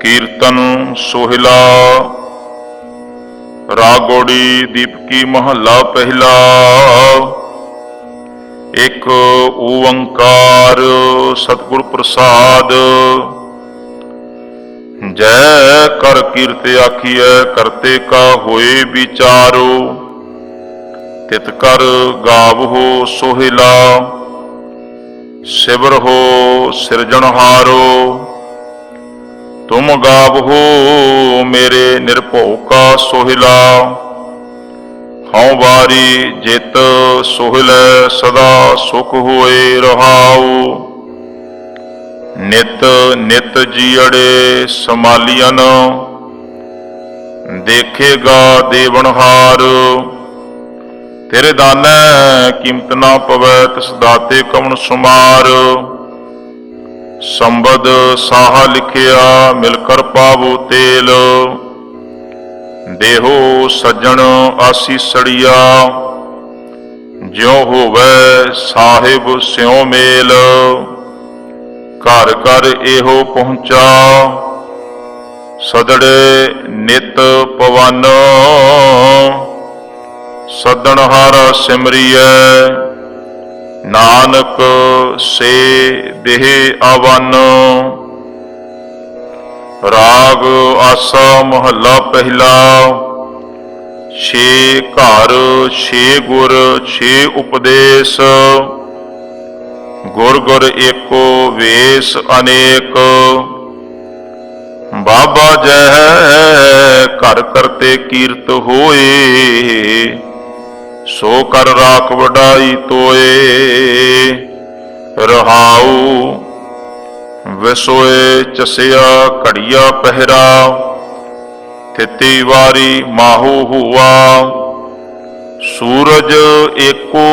ਕੀਰਤਨ ਸੋਹਿਲਾ। ਰਾਗੋੜੀ ਦੀਪਕੀ ਮਹੱਲਾ ਪਹਿਲਾ। ਇੱਕ ਓੰਕਾਰ ਸਤਿਗੁਰ ਪ੍ਰਸਾਦ। ਜੈ ਕਰ ਕੀਰਤ ਆਖੀਐ, ਕਰਤੇ ਕਾ ਹੋਏ ਵਿਚਾਰੋ। ਤਿਤ ਕਰ ਗਾਵਹੋ ਸੋਹਿਲਾ। ਸਿਵਰ ਹੋ ਸਿਰਜਣਹਾਰੋ। ਤੁਮ ਗਾਵਹੋ ਮੇਰੇ ਨਿਰਭਉ ਕਾ ਸੋਹਿਲਾ। ਹਉ ਵਾਰੀ ਜਿਤ ਸੋਹਿਲੈ ਸਦਾ ਸੁਖ ਹੋਏ ਰਹਾਉ। ਨਿਤ ਨਿਤ ਜੀੜੇ ਸਮਾਲੀਅਨ ਦੇਖੇਗਾ ਦੇਵਨਹਾਰ ਤੇਰੇ ਦਾਨੈ ਕੀਮਤ ਨਾ ਪਵੈ, ਤਿਸ ਦਾਤੇ ਕਵਣ ਸੁਮਾਰ। ਸੰਬਦ ਸਾਹਾ ਲਿਖਿਆ ਮਿਲ ਕਰ ਪਾਵੋ ਤੇਲ। ਦੇਹੋ ਸੱਜਣ ਆਸੀ ਆਸੀਸੜੀਆ ਜਿਉ ਹੋਵੇ ਸਾਹਿਬ ਸਿਉ ਮੇਲ। ਘਰ ਘਰ ਇਹੋ ਪਹੁੰਚਾ, ਸਦੜੇ ਨਿਤ ਪਵਨ। ਸਦਣ ਹਰ ਸਿਮਰੀਐ ਨਾਨਕ ਸੇ ਦੇਹ ਆਵਨ ਰਾਗ ਆਸਾ ਮਹੱਲਾ ਪਹਿਲਾ। ਛੇ ਘਰ, ਛੇ ਗੁਰ, ਛੇ ਉਪਦੇਸ਼। ਗੁਰ ਗੁਰ ਏਕੋ ਵੇਸ ਅਨੇਕ। ਬਾਬਾ ਜੈ ਘਰ ਕਰਤੇ ਕੀਰਤ ਹੋਏ। ਸੋ ਕਰ ਰਾਖ ਵਡਾਈ ਤੋਏ, ਰਹਾਉ, ਵਿਸੋਏ ਚਸਿਆ ਘੜੀਆ ਪਹਿਰਾ, ਥਿਤੀ ਵਾਰੀ ਮਾਹੂ ਹੁਆ, ਸੂਰਜ ਏਕੋ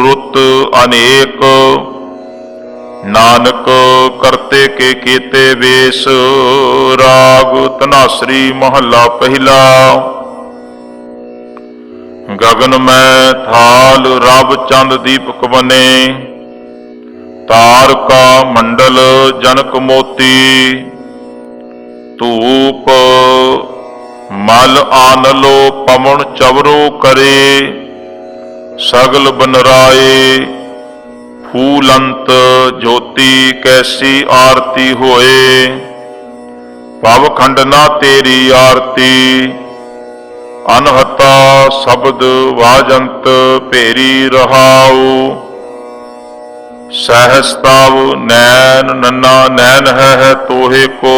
ਰੁੱਤ ਅਨੇਕ, ਨਾਨਕ ਕਰਤੇ ਕੇ ਕੀਤੇ ਵੇਸ, ਰਾਗ ਤਨਾਸਰੀ ਮਹੱਲਾ ਪਹਿਲਾ। ਗਗਨ ਮੈਂ ਥਾਲ ਰਬ ਚੰਦ ਦੀਪਕ ਬਨੇ। ਤਾਰਕਾ ਮੰਡਲ ਜਨਕ ਮੋਤੀ। ਧੂਪ ਮਲ ਆਨਲੋ ਪਵਨ ਚਵਰੋ ਕਰੇ। ਸਗਲ ਬਨਰਾਏ, ਫੂਲੰਤ ਜੋਤੀ ਕੈਸੀ ਆਰਤੀ ਹੋਏ। ਭਵ ਖੰਡ ਨਾ ਤੇਰੀ ਆਰਤੀ। ਅਨਹਤਾ ਸ਼ਬਦ ਵਾਜੰਤ ਭੇਰੀ ਰਹਾਉ। ਸਹਸਤਾਵ ਨੈਣ ਨੰਨਾ ਨੈਣ ਹੈ ਤੋਹੇ ਕੋ।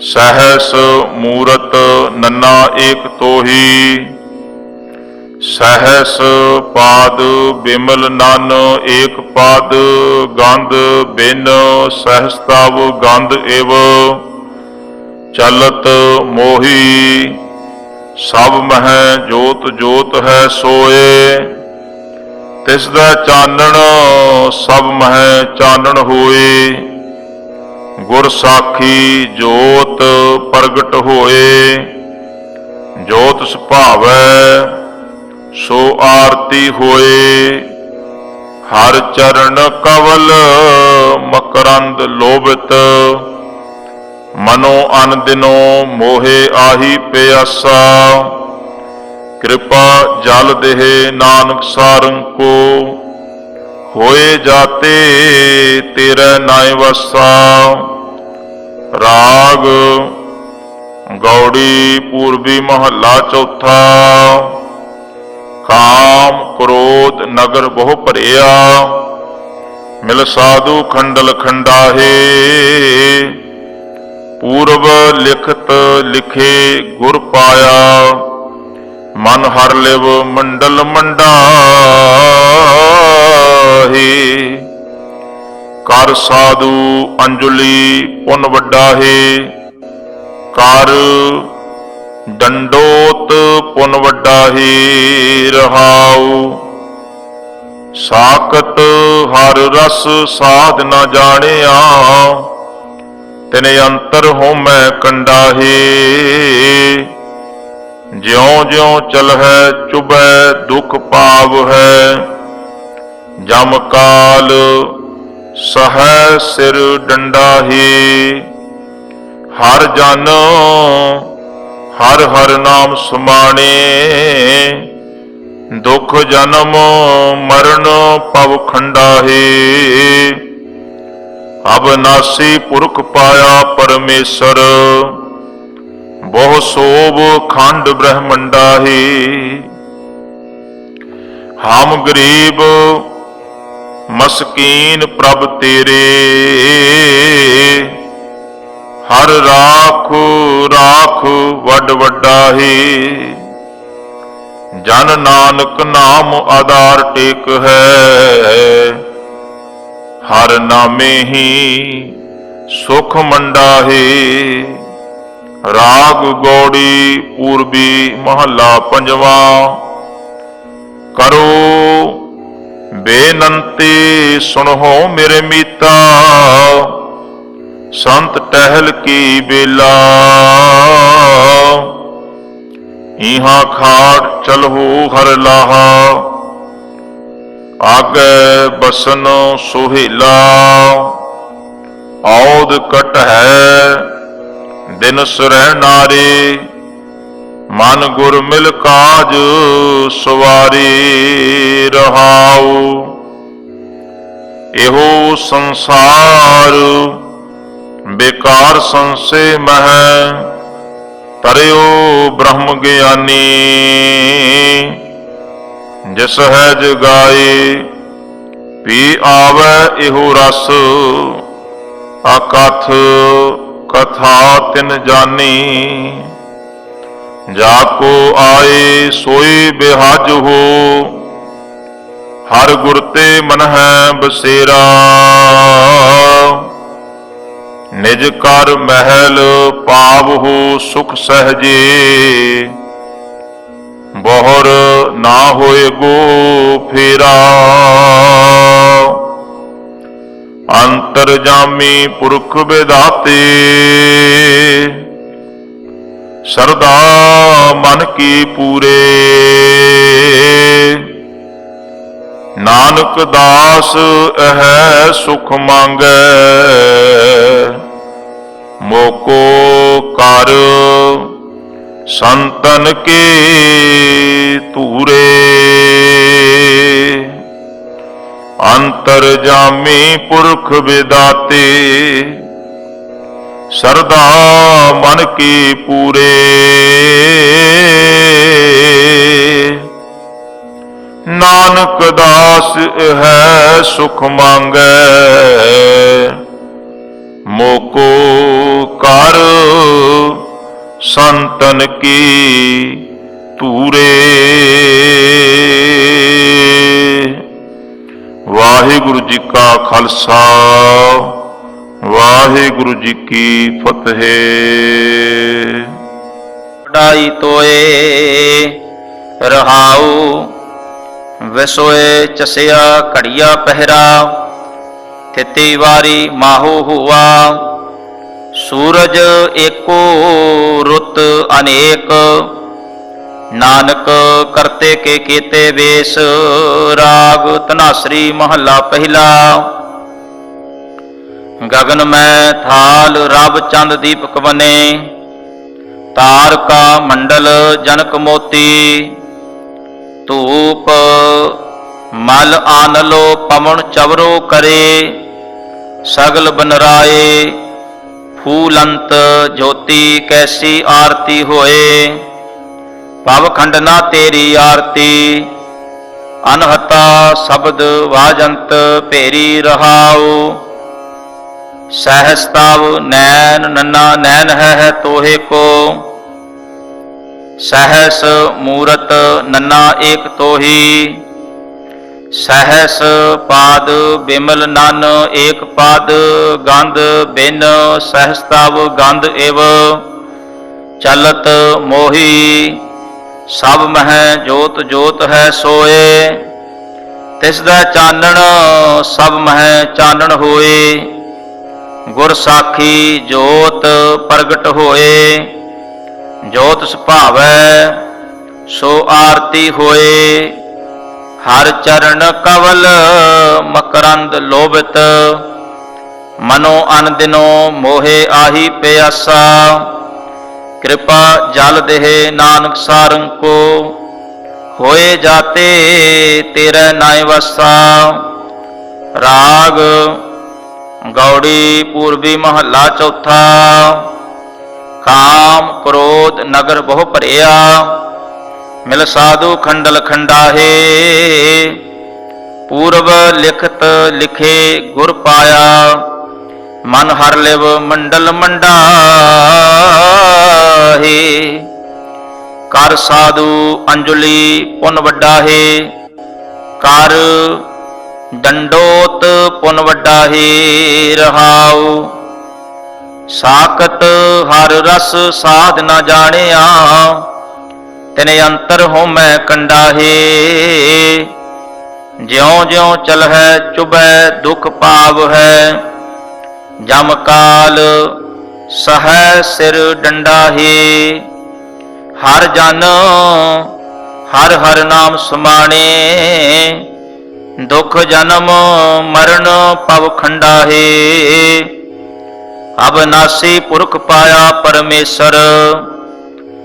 ਸਹਸ ਮੂਰਤ ਨੰਨਾ ਏਕ ਤੋਹੀ। ਸਹਸ ਪਾਦ ਬਿਮਲ ਨਨ ਏਕ ਪਾਦ। ਗੰਧ ਬਿਨ ਸਹਸਤਾਵ ਗੰਧ ਏਵ। ਚਲਤ ਮੋਹੀ, ਸਭ ਮਹਿ ਜੋਤ ਜੋਤ ਹੈ ਸੋਏ। ਤਿਸ ਦਾ ਚਾਨਣ ਸਭ ਮਹਿ ਚਾਨਣ ਹੋਏ। ਗੁਰ ਸਾਖੀ ਜੋਤ ਪ੍ਰਗਟ ਹੋਏ। ਜੋਤ ਸੁਭਾਵੈ, ਸੋ ਆਰਤੀ ਹੋਏ। ਹਰ ਚਰਨ ਕਵਲ ਮਕਰੰਦ ਲੋਭਿਤ। ਮਨੋ ਅਨ ਦਿਨੋ ਮੋਹੇ ਆਹੀ ਪਿਆਸਾ। ਕਿਰਪਾ ਜਲ ਦੇਹ ਨਾਨਕ ਸਾਰੰ ਕੋ ਹੋਏ ਜਾਤੇ ਤੇਰੇ ਨਾਇ ਵਸਾ। ਰਾਗ ਗੌੜੀ ਪੂਰਬੀ ਮਹੱਲਾ ਚੌਥਾ। ਕਾਮ ਕ੍ਰੋਧ ਨਗਰ ਬਹੁ ਭਰਿਆ। ਮਿਲ ਸਾਧੂ ਖੰਡਲ ਖੰਡਾਹੇ। ਪੂਰਬ ਲਿਖਤ ਲਿਖੇ ਗੁਰ ਪਾਇਆ, ਮਨ ਹਰ ਲਿਵ ਮੰਡਲ ਮੰਡਾਹੀ। ਕਰ ਸਾਧੂ ਅੰਜਲੀ ਪੁਨ ਵੱਡਾ ਕਰ ਡੰਡੋਤ ਪੁਨ ਵੱਡਾ ਹੈ ਰਹਾਉ। ਸਾਖਤ ਹਰ ਰਸ ਸਾਧ ਨਾ ਜਾਣਿਆ ਤਿਨੇ ਅੰਤਰ ਹੋਮੈ ਕੰਡਾਹੇ। ਜਿਉ ਜਿਉ ਚਲਹਿ ਚੁਬੈ ਦੁਖ ਪਾਵ ਹੈ। ਜਮ ਕਾਲ ਸਹੈ ਸਿਰ ਡੰਡਾਹੀ। ਹਰ ਜਨ ਹਰ ਹਰ ਨਾਮ ਸੁਮਾਣੇ। ਦੁਖ ਜਨਮ ਮਰਨ ਪਵ ਖੰਡਾਹੇ। ਅਬਨਾਸੀ ਪੁਰਖ ਪਾਇਆ ਪਰਮੇਸ਼ਰ, ਬਹੁ ਸੋਭ ਖੰਡ ਬ੍ਰਹਮੰਡਾਹੀ। ਹਮ ਗਰੀਬ ਮਸਕੀਨ ਪ੍ਰਭ ਤੇਰੇ, ਹਰ ਰਾਖ ਰਾਖ ਵੱਡ ਵੱਡਾ ਹੀ ਜਨ ਨਾਨਕ ਨਾਮ ਆਧਾਰ ਟੇਕ ਹੈ ਹਰ ਨਾਮੇ ਹੀ ਸੁਖ ਮੰਡਾਹੇ। ਰਾਗ ਗੋੜੀ ਪੂਰਬੀ ਮਹੱਲਾ ਪੰਜਵਾ। ਕਰੋ ਬੇਨੰਤੀ, ਸੁਣੋ ਮੇਰੇ ਮੀਤਾ। ਸੰਤ ਟਹਿਲ ਕੀ ਬੇਲਾ। ਇਹਾਂ ਖਾਟ ਚਲਹੁ ਹਰ ਲਾਹਾ। ਆਗੇ ਬਸਨ ਸੁਹੇਲਾ, ਔਦ ਕਟ ਹੈ ਦਿਨ ਸਰਹਿ ਨਾਰੇ, ਮਨ ਗੁਰ ਮਿਲ ਕਾਜ ਸਵਾਰੀ ਰਹਾਉ। ਇਹੋ ਸੰਸਾਰ ਬੇਕਾਰ ਸੰਸੇ ਮਹਿ, ਤਰਿਓ ਬ੍ਰਹਮ ਗਿਆਨੀ। ਜਿਸ ਹੈ ਜਗਾਏ ਪੀ ਆਵੈ ਇਹੋ ਰਸ। ਅਕਥ ਕਥਾ ਤਿਨ ਜਾਨੀ। ਜਾ ਕੋ ਆਏ ਸੋਈ ਬਿਹਾਜ ਹੋ। ਹਰ ਗੁਰ ਤੇ ਮਨ ਹੈ ਬਸੇਰਾ। ਨਿਜ ਕਰ ਮਹਿਲ ਪਾਵ ਹੋ ਸੁਖ ਸਹਜੇ। ਬਹੁਰ ਨਾ ਹੋਏ ਗੋ ਫੇਰਾ। ਅੰਤਰ ਜਾਮੀ ਪੁਰਖ ਵਿਦਾਤੇ। ਸਰਦਾ ਮਨ ਕੀ ਪੂਰੇ। ਨਾਨਕ ਦਾਸ ਇਹ ਸੁਖ ਮੰਗੈ। ਮੋਕੋ ਕਰ ਸੰਤਨ ਕੇ ਧੂਰੇ। ਅੰਤਰ ਜਾਮੀ ਪੁਰਖ ਵਿਦਾਤੇ। ਸਰਦਾ ਮਨ ਕੀ ਪੂਰੇ। ਨਾਨਕ ਦਾਸ ਹੈ ਸੁਖ ਮੰਗੈ। ਮੋਕੋ ਕਰ ਸੰਤਨ ਕੀ ਧੂਰੇ। ਵਾਹਿਗੁਰੂ ਜੀ ਕਾ ਖਾਲਸਾ, ਵਾਹਿਗੁਰੂ ਜੀ ਕੀ ਫਤਿਹ। ਵਡਾਈ ਤੋਏ, ਰਹਾਉ, ਵਿਸੋਏ, ਚਸਿਆ, ਘੜੀਆ ਪਹਿਰਾ ਤਿਤੀ ਵਾਰੀ ਮਾਹੋ ਹੁਆ। ਸੂਰਜ ਏਕੋ ਰੁੱਤ ਅਨੇਕ, ਨਾਨਕ ਕਰਤੇ ਕੇ ਕੀਤੇ ਵੇਸ, ਰਾਗ ਤਨਾਸਰੀ ਮਹੱਲਾ ਪਹਿਲਾ। ਗगन ਮੈਂ ਥਾਲ ਰਬ ਚੰਦ ਦੀਪਕ ਬਨੇ, ਤਾਰਕਾ ਮੰਡਲ ਜਨਕ ਮੋਤੀ, ਧੂਪ ਮਲ ਆਨਲੋ ਪਵਨ ਚਵਰੋ ਕਰੇ, ਸਗਲ ਬਨਰਾਏ ਫੂਲੰਤ ਜੋਤੀ ਕੈਸੀ ਆਰਤੀ ਹੋਏ? ਭਵ ਖੰਡਨਾ ਤੇਰੀ ਆਰਤੀ। ਅਨਹਤਾ ਸ਼ਬਦ ਵਾਜੰਤ ਭੇਰੀ ਰਹਾਉ। ਸਹਸਤਾਵ ਨੈਨ ਨੰਨਾ ਨੈਨ ਹੈ ਤੋਹੇ ਕੋ। ਸਹਸ ਮੂਰਤ ਨੰਨਾ ਏਕ ਤੋਹੀ। ਸਹਸ ਪਾਦ ਬਿਮਲ ਨਨ, ਏਕ ਪਾਦ ਗੰਧ ਬਿਨ ਸਹਸਤਵ ਗੰਧ ਇਵ। ਚਲਤ ਮੋਹੀ, ਸਭ ਮਹਿ ਜੋਤ ਜੋਤ ਹੈ ਸੋਏ। ਤਿਸ ਦਾ ਚਾਨਣ, ਸਭ ਮਹਿ ਚਾਨਣ ਹੋਏ। ਗੁਰ ਸਾਖੀ ਜੋਤ ਪ੍ਰਗਟ ਹੋਏ। ਜੋਤ ਸੁਭਾਵੈ, ਸੋ ਆਰਤੀ ਹੋਏ। ਹਰ ਚਰਨ ਕਵਲ ਮਕਰੰਦ ਲੋਭਿਤ, ਮਨੋ ਅਨ ਦਿਨੋ ਮੋਹਿ ਆਹੀ ਪਿਆਸਾ। ਕਿਰਪਾ ਜਲ ਦੇਹ ਨਾਨਕ ਸਾਰੰ ਕੋ, ਹੋਏ ਜਾਤੇ ਤੇਰੇ ਨਾਇ ਵਸਾ। ਰਾਗ ਗੌੜੀ ਪੂਰਬੀ ਮਹੱਲਾ ਚੌਥਾ, ਕਾਮ ਕ੍ਰੋਧ ਨਗਰ ਬਹੁ ਭਰਿਆ। ਮਿਲ ਸਾਧੂ ਖੰਡਲ ਖੰਡਾਹੇ। ਪੂਰਬ ਲਿਖਤ ਲਿਖੇ ਗੁਰ ਪਾਇਆ, ਮਨ ਹਰ ਲਿਵ ਮੰਡਲ ਮੰਡਾਹੇ। ਕਰ ਸਾਧੂ ਅੰਜਲੀ ਪੁਨ ਵੱਡਾ ਕਰ ਡੰਡੋਤ ਪੁਨ ਵੱਡਾ ਹੈ ਰਹਾਉ। ਸਾਖਤ ਹਰ ਰਸ ਸਾਧ ਨਾ ਜਾਣਿਆ ਤਨੇ ਅੰਤਰ ਹੋ ਮੈਂ ਕੰਡਾ ਹੈ ਜਿਉ ਜਿਉ ਚਲਹਿ ਚੁਬੈ ਦੁਖ ਪਾਵ ਹੈ। ਜਮ ਕਾਲ ਸਹੈ ਸਿਰ ਡੰਡਾ ਹਰ ਜਨ ਹਰ ਹਰ ਨਾਮ ਸਮਾਣੇ। ਦੁਖ ਜਨਮ ਮਰਨ ਪਵ ਖੰਡਾ ਹੈ ਅਬਨਾਸੀ ਪੁਰਖ ਪਾਇਆ ਪਰਮੇਸ਼ਰ।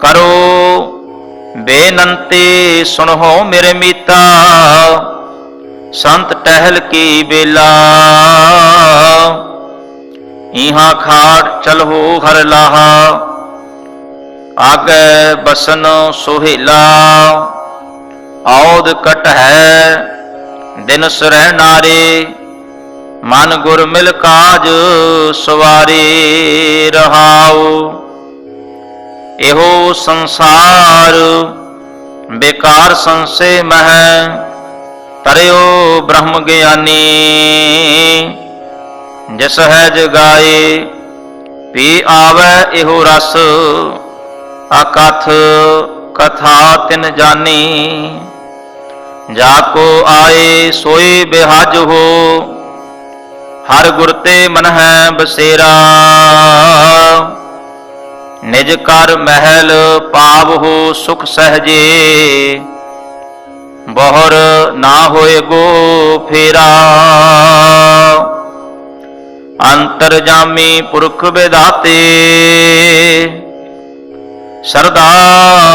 ਕਰੋ। ਬੇਨੰਤੀ ਸੁਣੋ ਮੇਰੇ ਮੀਤਾ। ਸੰਤ ਟਹਿਲ ਕੀ ਬੇਲਾ। ਇਹਾਂ ਖਾੜ ਚਲਹੋ ਹਰ ਲਾਹਾ। ਆਗੈ ਬਸਨ ਸੁਹੇਲਾ। ਔਦ ਕਟ ਹੈ ਦਿਨ ਸਰਹਿ ਨਾਰੇ। ਮਨ ਗੁਰ ਮਿਲ ਕਾਜ ਸਵਾਰੇ ਰਹਾਉ। ਇਹੋ ਸੰਸਾਰ, ਬੇਕਾਰ ਸੰਸੇ ਮਹਿ, ਤਰਿਓ ਬ੍ਰਹਮ ਗਿਆਨੀ। ਜਿਸ ਹੈ ਜਗਾਏ ਪੀ ਆਵੈ ਇਹੋ ਰਸ ਅਕਥ ਕਥਾ ਤਿਨ ਜਾਨੀ। ਜਾ ਕੋ ਆਏ ਸੋਈ ਬਿਹਜ ਹੋ, ਹਰ ਗੁਰ ਤੇ ਮਨ ਹੈ ਬਸੇਰਾ। ਨਿਜ ਕਰ ਮਹਿਲ ਪਾਵ ਹੋ ਸੁਖ ਸਹਜੇ। ਬਹੁਰ ਨਾ ਹੋਏ ਗੋ ਫੇਰਾ। ਅੰਤਰ ਜਾਮੀ ਪੁਰਖ ਵਿਦਾਤੇ ਸਰਦਾ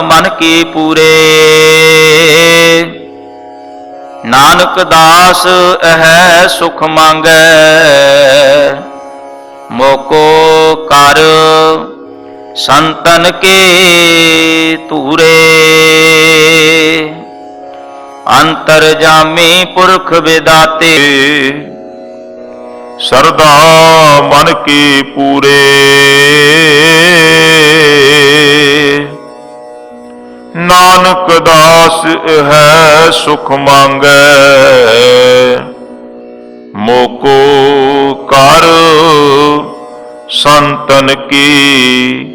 ਮਨ ਕੀ ਪੂਰੇ। ਨਾਨਕ ਦਾਸ ਇਹ ਸੁਖ ਮੰਗੈ। ਮੋਕੋ ਕਰ ਸੰਤਨ ਕੇ ਧੂਰੇ। ਅੰਤਰ ਜਾਮੀ ਪੁਰਖ ਵਿਦਾਤੇ। ਸਰਦਾ ਮਨ ਕੀ ਪੂਰੇ। ਨਾਨਕ ਦਾਸ ਹੈ ਸੁਖ ਮੰਗੈ। ਮੋਕੋ ਕਰ ਸੰਤਨ ਕੀ